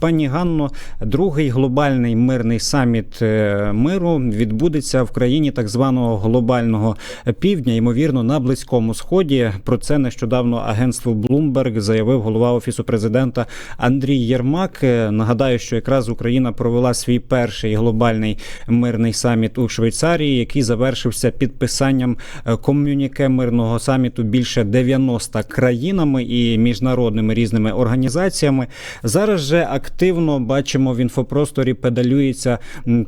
Пані Ганно, другий глобальний мирний саміт е, миру відбудеться в країні так званого глобального півдня, ймовірно, на близькому сході. Про це нещодавно агентству Bloomberg заявив голова офісу президента Андрій Єрмак. Е, Нагадаю, що якраз Україна провела свій перший глобальний мирний саміт у Швейцарії, який завершився підписанням е, ком'юніке мирного саміту більше 90 країнами і міжнародними різними організаціями. Зараз же активно бачимо в інфопросторі педалюється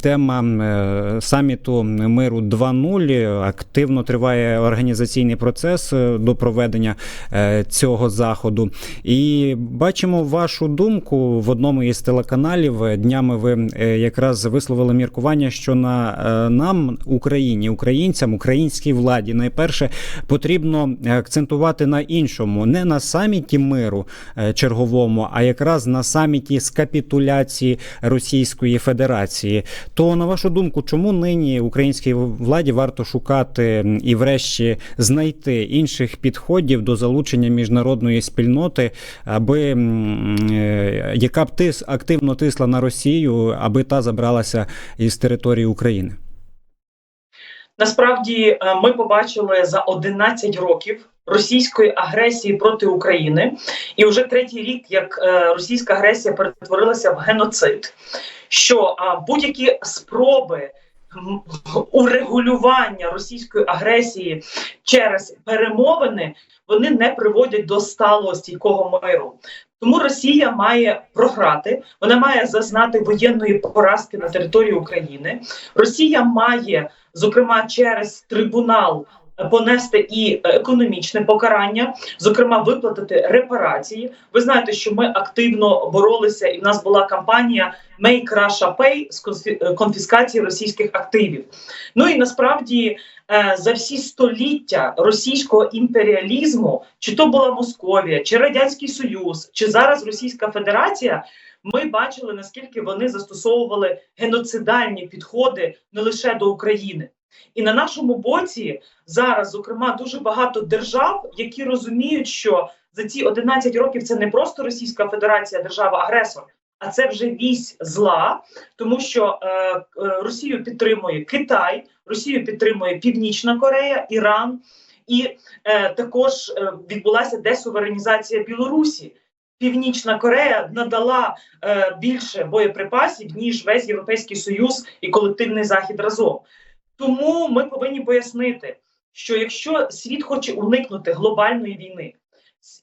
тема е, саміту миру 2.0. Активно триває організаційний процес е, до проведення е, цього заходу. І бачимо вашу думку в одному із телеканалів. Днями ви якраз висловили міркування, що на нам, Україні, українцям, українській владі, найперше потрібно акцентувати на іншому, не на саміті миру черговому, а якраз на саміті з капітуляції Російської Федерації. То на вашу думку, чому нині українській владі варто шукати і, врешті, знайти інших підходів до залучення міжнародної спільноти, аби е, яка б тис активно тисла на Росію, аби та забралася із території України? Насправді е, ми побачили за 11 років російської агресії проти України, і вже третій рік, як е, російська агресія перетворилася в геноцид, що будь-які спроби урегулювання російської агресії через перемовини вони не приводять до сталого стійкого миру. Тому Росія має програти, вона має зазнати воєнної поразки на території України. Росія має, зокрема, через трибунал понести і економічне покарання, зокрема, виплатити репарації. Ви знаєте, що ми активно боролися, і в нас була кампанія Make Russia Pay з е, конфіскації російських активів. Ну і насправді е, за всі століття російського імперіалізму, чи то була Московія, чи Радянський Союз, чи зараз Російська Федерація. Ми бачили наскільки вони застосовували геноцидальні підходи не лише до України, і на нашому боці зараз, зокрема, дуже багато держав, які розуміють, що за ці 11 років це не просто Російська Федерація, держава-агресор, а це вже вісь зла, тому що е, е, Росію підтримує Китай, Росію підтримує Північна Корея, Іран, і е, також е, відбулася десуверенізація Білорусі. Північна Корея надала е, більше боєприпасів ніж весь Європейський Союз і колективний захід разом. Тому ми повинні пояснити, що якщо світ хоче уникнути глобальної війни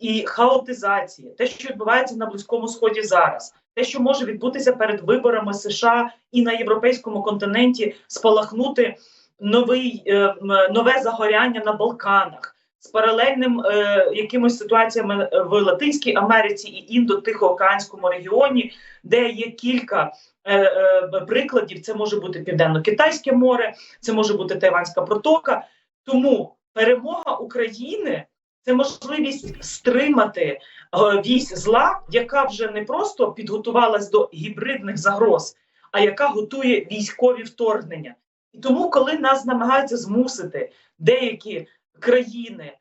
і хаотизації, те, що відбувається на близькому сході зараз, те, що може відбутися перед виборами США і на європейському континенті, спалахнути новий е, нове загоряння на Балканах з паралельним е, якимось ситуаціями в Латинській Америці і індо-тихоокеанському регіоні, де є кілька е, е, прикладів. Це може бути Південно-Китайське море, це може бути Тайванська протока. Тому перемога України це можливість стримати е, вісь зла, яка вже не просто підготувалась до гібридних загроз, а яка готує військові вторгнення. І тому, коли нас намагаються змусити деякі країни,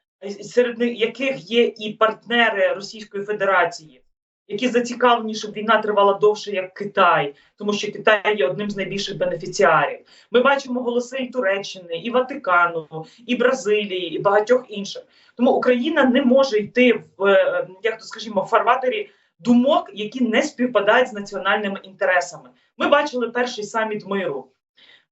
серед яких є і партнери Російської Федерації, які зацікавлені, щоб війна тривала довше, як Китай, тому що Китай є одним з найбільших бенефіціарів. Ми бачимо голоси і Туреччини, і Ватикану, і Бразилії, і багатьох інших. Тому Україна не може йти в е, як то скажімо, фарватері думок, які не співпадають з національними інтересами. Ми бачили перший саміт миру,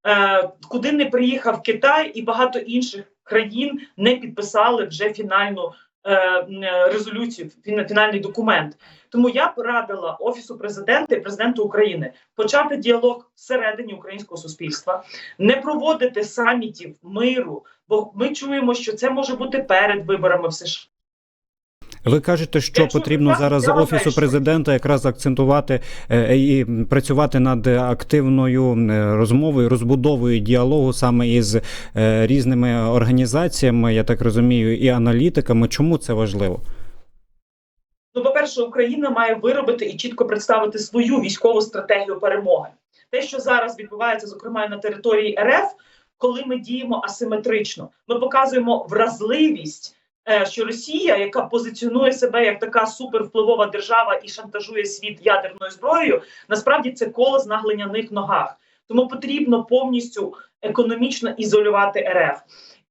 е, куди не приїхав Китай і багато інших країн не підписали вже фінальну е, е, резолюцію, фіна- фінальний документ. Тому я порадила офісу президента і президенту України почати діалог всередині українського суспільства, не проводити самітів миру, бо ми чуємо, що це може бути перед виборами в США. Ви кажете, що потрібно зараз офісу президента якраз акцентувати е, і працювати над активною е, розмовою, розбудовою діалогу саме із е, різними організаціями, я так розумію, і аналітиками. Чому це важливо? Ну, по-перше, Україна має виробити і чітко представити свою військову стратегію перемоги. Те, що зараз відбувається, зокрема на території РФ, коли ми діємо асиметрично, ми показуємо вразливість е, що Росія, яка позиціонує себе як така супервпливова держава і шантажує світ ядерною зброєю, насправді це коло на глиняних ногах. Тому потрібно повністю економічно ізолювати РФ.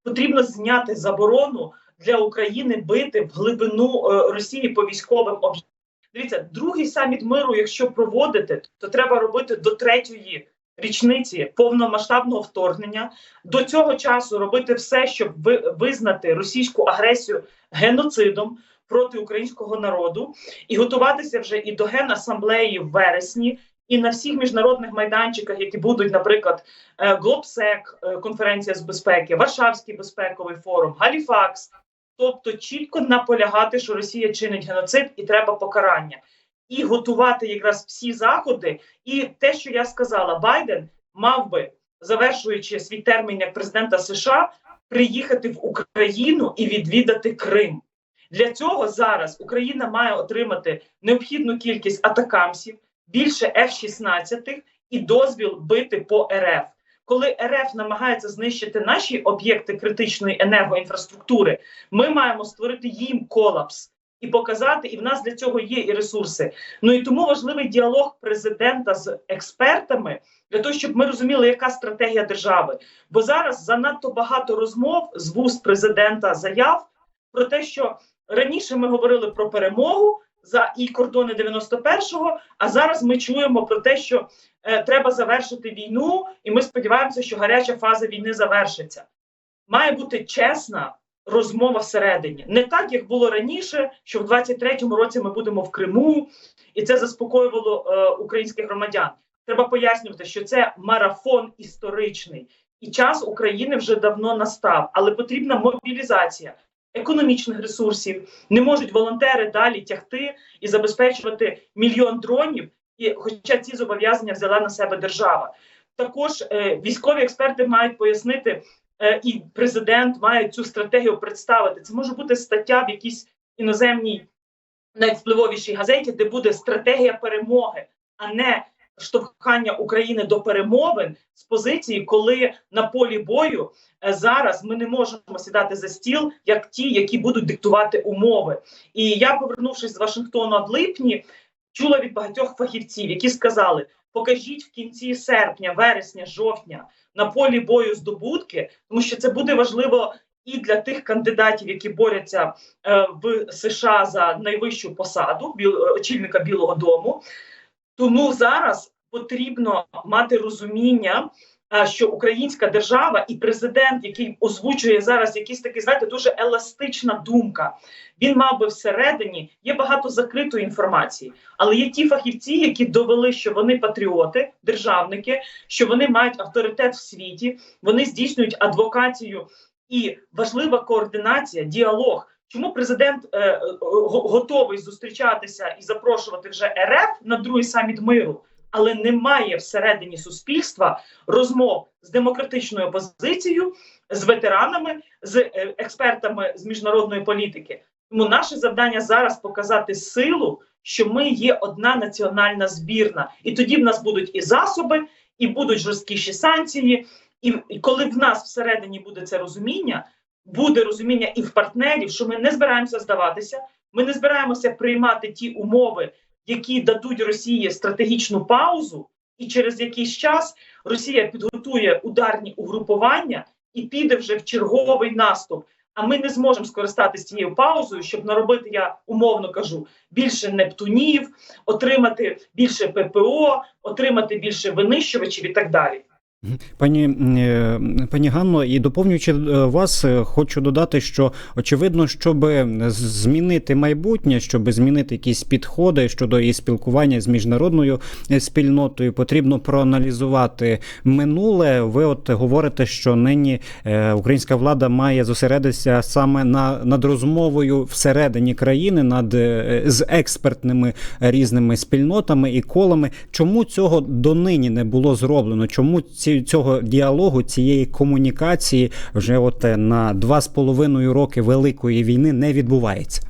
Потрібно зняти заборону для України бити в глибину е, Росії по військовим об'єктам. Дивіться, другий саміт миру, якщо проводити, то треба робити до третьої річниці повномасштабного вторгнення. До цього часу робити все, щоб визнати російську агресію геноцидом проти українського народу, і готуватися вже і до генасамблеї в вересні. І на всіх міжнародних майданчиках, які будуть, наприклад, е, Глобсек, е, конференція з безпеки, Варшавський безпековий форум, Галіфакс, тобто чітко наполягати, що Росія чинить геноцид і треба покарання, і готувати якраз всі заходи. І те, що я сказала, Байден мав би, завершуючи свій термін як президента США, приїхати в Україну і відвідати Крим. Для цього зараз Україна має отримати необхідну кількість атакамсів, більше F-16 і дозвіл бити по РФ. Коли РФ намагається знищити наші об'єкти критичної енергоінфраструктури, ми маємо створити їм колапс і показати, і в нас для цього є і ресурси. Ну і тому важливий діалог президента з експертами для того, щоб ми розуміли, яка стратегія держави. Бо зараз занадто багато розмов з вуст президента заяв про те, що раніше ми говорили про перемогу за і кордони 91-го, а зараз ми чуємо про те, що е, треба завершити війну, і ми сподіваємося, що гаряча фаза війни завершиться. Має бути чесна розмова всередині, не так як було раніше, що в 23-му році ми будемо в Криму, і це заспокоювало е, українських громадян. Треба пояснювати, що це марафон історичний, і час України вже давно настав, але потрібна мобілізація економічних ресурсів. Не можуть волонтери далі тягти і забезпечувати мільйон дронів. І, хоча ці зобов'язання взяла на себе держава, також е, військові експерти мають пояснити, і президент має цю стратегію представити. Це може бути стаття в якійсь іноземній найвпливовішій газеті, де буде стратегія перемоги, а не штовхання України до перемовин з позиції, коли на полі бою е, зараз ми не можемо сідати за стіл, як ті, які будуть диктувати умови. І я, повернувшись з Вашингтону в липні, чула від багатьох фахівців, які сказали: покажіть в кінці серпня, вересня, жовтня на полі бою здобутки, тому що це буде важливо. І для тих кандидатів, які борються е, в США за найвищу посаду біл, очільника Білого Дому, тому зараз потрібно мати розуміння, що українська держава і президент, який озвучує зараз якісь такі, знаєте, дуже еластична думка. Він мав би всередині є багато закритої інформації, але є ті фахівці, які довели, що вони патріоти, державники, що вони мають авторитет в світі, вони здійснюють адвокацію і важлива координація, діалог. Чому президент е, е, готовий зустрічатися і запрошувати вже РФ на другий саміт миру, але немає всередині суспільства розмов з демократичною опозицією, з ветеранами, з е, експертами з міжнародної політики? Тому наше завдання зараз показати силу, що ми є одна національна збірна, і тоді в нас будуть і засоби, і будуть жорсткіші санкції. І, і коли в нас всередині буде це розуміння, буде розуміння і в партнерів, що ми не збираємося здаватися, ми не збираємося приймати ті умови, які дадуть Росії стратегічну паузу, і через якийсь час Росія підготує ударні угрупування і піде вже в черговий наступ. А ми не зможемо скористатися цією паузою, щоб наробити, я умовно кажу, більше нептунів, отримати більше ППО, отримати більше винищувачів і так далі. Пані е, пані Ганно, і доповнюючи е, вас, е, хочу додати, що очевидно, щоб змінити майбутнє, щоб змінити якісь підходи щодо і спілкування з міжнародною спільнотою, потрібно проаналізувати минуле. Ви от говорите, що нині українська влада має зосередитися саме на над розмовою всередині країни, над з експертними різними спільнотами і колами. Чому цього донині не було зроблено? Чому ці, цього діалогу, цієї комунікації вже от е, на два з половиною роки великої війни не відбувається?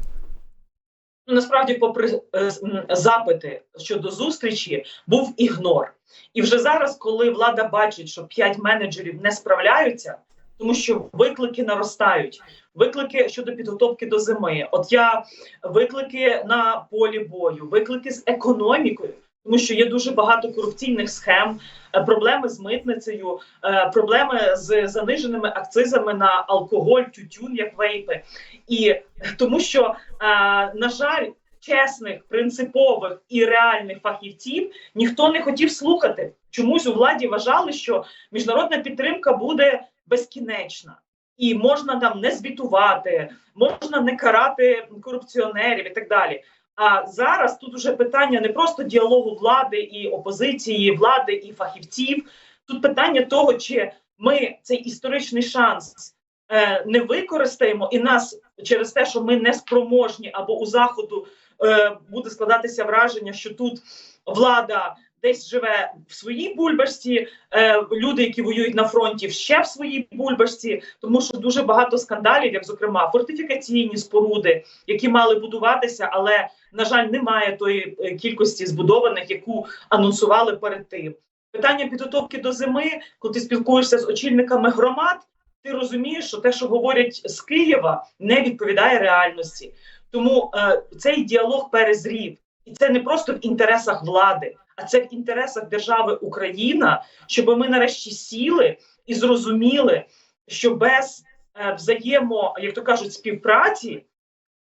Насправді, попри е, запити щодо зустрічі, був ігнор. І вже зараз, коли влада бачить, що п'ять менеджерів не справляються, тому що виклики наростають, виклики щодо підготовки до зими. От я виклики на полі бою, виклики з економікою, тому що є дуже багато корупційних схем, е, проблеми з митницею, е, проблеми з заниженими акцизами на алкоголь, тютюн, як вейпи, і тому, що е, на жаль. Чесних, принципових і реальних фахівців ніхто не хотів слухати. Чомусь у владі вважали, що міжнародна підтримка буде безкінечна, і можна там не звітувати, можна не карати корупціонерів і так далі. А зараз тут уже питання не просто діалогу влади і опозиції, влади і фахівців. Тут питання того, чи ми цей історичний шанс е, не використаємо, і нас через те, що ми не спроможні або у заходу е, буде складатися враження, що тут влада десь живе в своїй бульбашці, е, люди, які воюють на фронті, ще в своїй бульбашці, тому що дуже багато скандалів, як зокрема фортифікаційні споруди, які мали будуватися, але на жаль, немає тої е, кількості збудованих, яку анонсували перед тим. Питання підготовки до зими, коли ти спілкуєшся з очільниками громад, ти розумієш, що те, що говорять з Києва, не відповідає реальності. Тому е, цей діалог перезрів, і це не просто в інтересах влади, а це в інтересах держави Україна, щоб ми нарешті сіли і зрозуміли, що без е, взаємо, як то кажуть, співпраці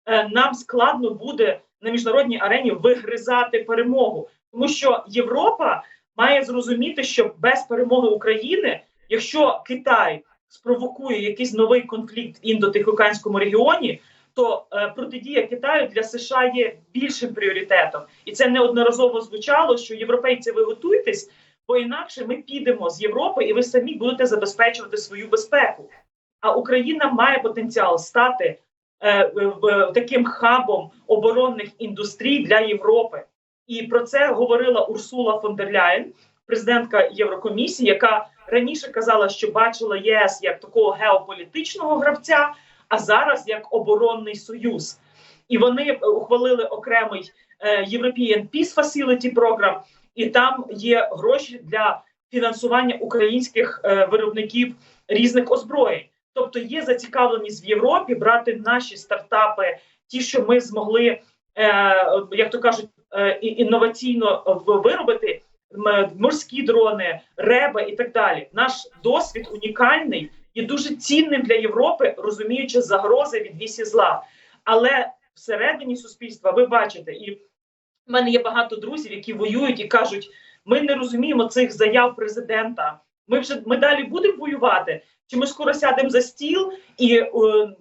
е, нам складно буде на міжнародній арені вигризати перемогу, тому що Європа має зрозуміти, що без перемоги України, якщо Китай спровокує якийсь новий конфлікт в індотихоокеанському регіоні, то е, протидія Китаю для США є більшим пріоритетом, і це неодноразово звучало, що європейці ви готуйтесь, бо інакше ми підемо з Європи, і ви самі будете забезпечувати свою безпеку. А Україна має потенціал стати е, в- таким хабом оборонних індустрій для Європи. І про це говорила Урсула фон дер Ляєн, президентка Єврокомісії, яка раніше казала, що бачила ЄС як такого геополітичного гравця, а зараз як оборонний союз. І вони е, ухвалили окремий е, European Peace Facility Program, і там є гроші для фінансування українських е, виробників різних озброєнь. Тобто є зацікавленість в Європі брати наші стартапи, ті, що ми змогли, як то кажуть, інноваційно виробити морські дрони, реби і так далі. Наш досвід унікальний і дуже цінним для Європи, розуміючи загрози від вісі зла. Але всередині суспільства ви бачите, і в мене є багато друзів, які воюють і кажуть: ми не розуміємо цих заяв президента. Ми вже ми далі будемо воювати. Чи ми скоро сядемо за стіл і е,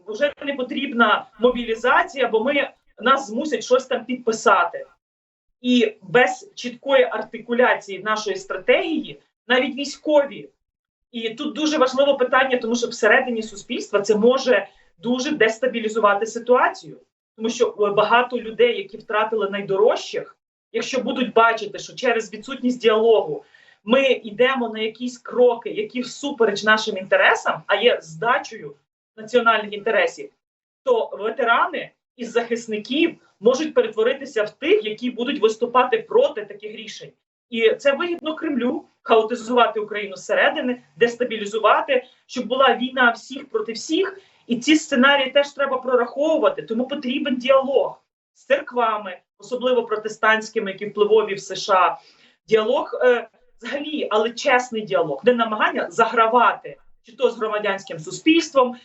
вже не потрібна мобілізація, бо ми нас змусять щось там підписати. І без чіткої артикуляції нашої стратегії, навіть військові, і тут дуже важливе питання, тому що всередині суспільства це може дуже дестабілізувати ситуацію, тому що е, багато людей, які втратили найдорожчих, якщо будуть бачити, що через відсутність діалогу ми йдемо на якісь кроки, які всупереч нашим інтересам, а є здачею національних інтересів, то ветерани із захисників можуть перетворитися в тих, які будуть виступати проти таких рішень. І це вигідно Кремлю хаотизувати Україну зсередини, дестабілізувати, щоб була війна всіх проти всіх. І ці сценарії теж треба прораховувати. Тому потрібен діалог з церквами, особливо протестантськими, які впливові в США. Діалог е, взагалі, але чесний діалог, не намагання загравати чи то з громадянським суспільством,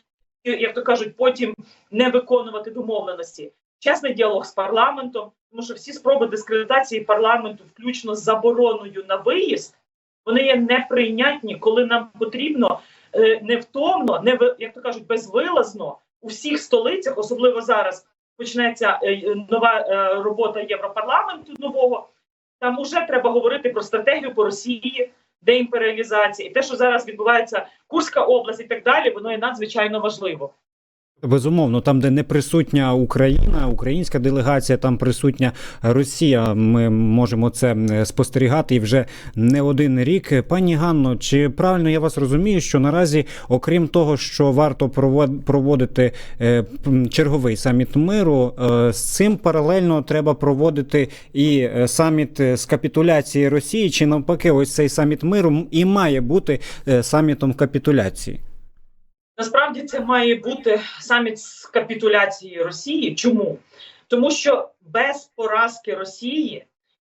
як то кажуть, потім не виконувати домовленості. Чесний діалог з парламентом, тому що всі спроби дискредитації парламенту, включно з забороною на виїзд, вони є неприйнятні, коли нам потрібно е, невтомно, не як то кажуть, безвилазно у всіх столицях, особливо зараз почнеться е, нова е, робота Європарламенту нового. Там уже треба говорити про стратегію по Росії, деімперіалізації, і те, що зараз відбувається Курська область і так далі, воно є надзвичайно важливо. Безумовно, там, де не присутня Україна, українська делегація, там присутня Росія. Ми можемо це е, спостерігати і вже не один рік. Пані Ганно, чи правильно я вас розумію, що наразі, окрім того, що варто провод- проводити е, черговий саміт миру, е, з цим паралельно треба проводити і саміт з капітуляції Росії, чи навпаки, ось цей саміт миру і має бути самітом капітуляції? Насправді це має бути саміт з капітуляції Росії. Чому? Тому що без поразки Росії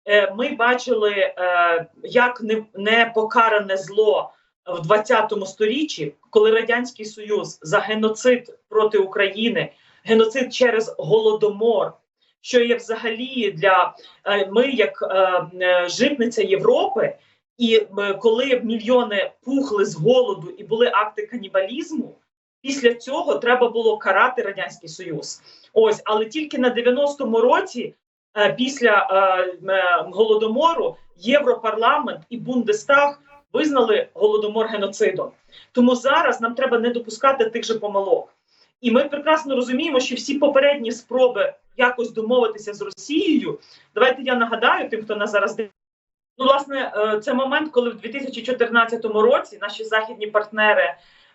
е, ми бачили, е, як не- непокаране зло в 20 сторіччі, коли Радянський Союз за геноцид проти України, геноцид через голодомор, що є взагалі для е, ми, як житниця Європи, і е, коли мільйони пухли з голоду і були акти канібалізму, після цього треба було карати радянський союз. Ось, але тільки на 90-му році, е, після е, голодомору, Європарламент і Бундестаг визнали голодомор геноцидом. Тому зараз нам треба не допускати тих же помилок. І ми прекрасно розуміємо, що всі попередні спроби якось домовитися з Росією. Давайте я нагадаю тим, хто нас зараз. Ну, власне, е, це момент, коли в 2014 році наші західні партнери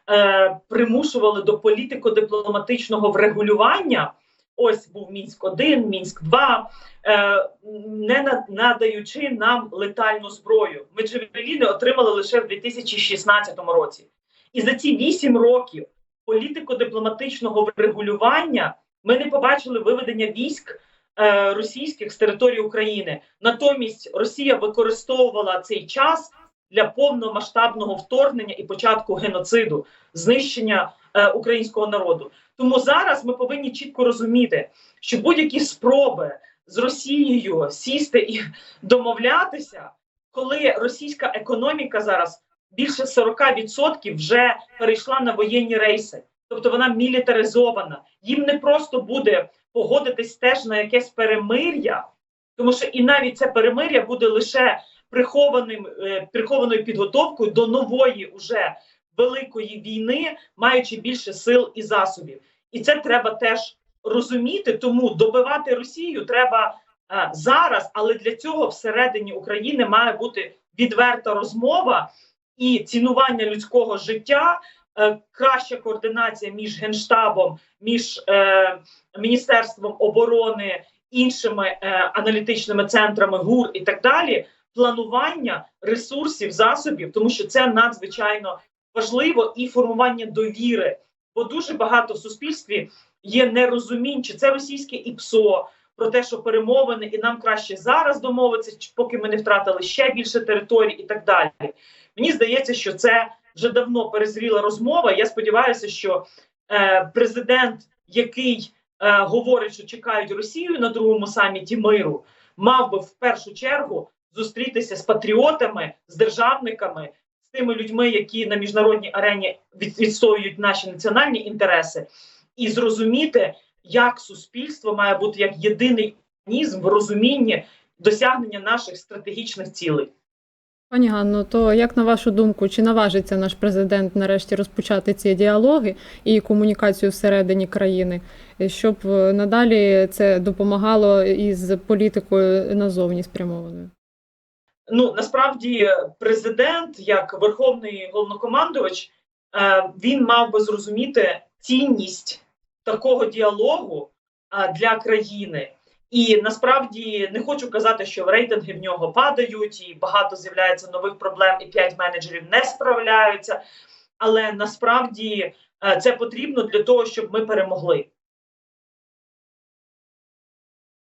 е, примушували до політико-дипломатичного врегулювання. Ось був мінськ 1 мінськ 2 е, не надаючи нам летальну зброю. Ми джевеліни отримали лише в 2016 році. І за ці 8 років політико-дипломатичного врегулювання ми не побачили виведення військ російських з території України. Натомість Росія використовувала цей час для повномасштабного вторгнення і початку геноциду, знищення е, українського народу. Тому зараз ми повинні чітко розуміти, що будь-які спроби з Росією сісти і домовлятися, коли російська економіка зараз більше 40% вже перейшла на воєнні рейси, тобто вона мілітаризована. Їм не просто буде погодитись теж на якесь перемир'я, тому що і навіть це перемир'я буде лише прихованим е, прихованою підготовкою до нової уже великої війни, маючи більше сил і засобів. І це треба теж розуміти. Тому добивати Росію треба е, зараз, але для цього всередині України має бути відверта розмова і цінування людського життя, краща координація між генштабом, між е, міністерством оборони, іншими е, аналітичними центрами ГУР і так далі. Планування ресурсів, засобів, тому що це надзвичайно важливо і формування довіри, бо дуже багато в суспільстві є нерозумінь, чи це російське ІПСО про те, що перемовини, і нам краще зараз домовитися, поки ми не втратили ще більше територій, і так далі. Мені здається, що це вже давно перезріла розмова. Я сподіваюся, що е, президент, який е, говорить, що чекають Росію на другому саміті миру, мав би в першу чергу зустрітися з патріотами, з державниками, з тими людьми, які на міжнародній арені відстоюють наші національні інтереси, і зрозуміти, як суспільство має бути як єдиний організм в розумінні досягнення наших стратегічних цілей. Пані Ганно, то як на вашу думку, чи наважиться наш президент нарешті розпочати ці діалоги і комунікацію всередині країни, щоб е, надалі це допомагало із політикою назовні спрямованою? Ну насправді президент, як верховний головнокомандувач, е, він мав би зрозуміти цінність такого діалогу е, для країни. І насправді не хочу казати, що рейтинги в нього падають, і багато з'являється нових проблем, і п'ять менеджерів не справляються. Але насправді е, це потрібно для того, щоб ми перемогли.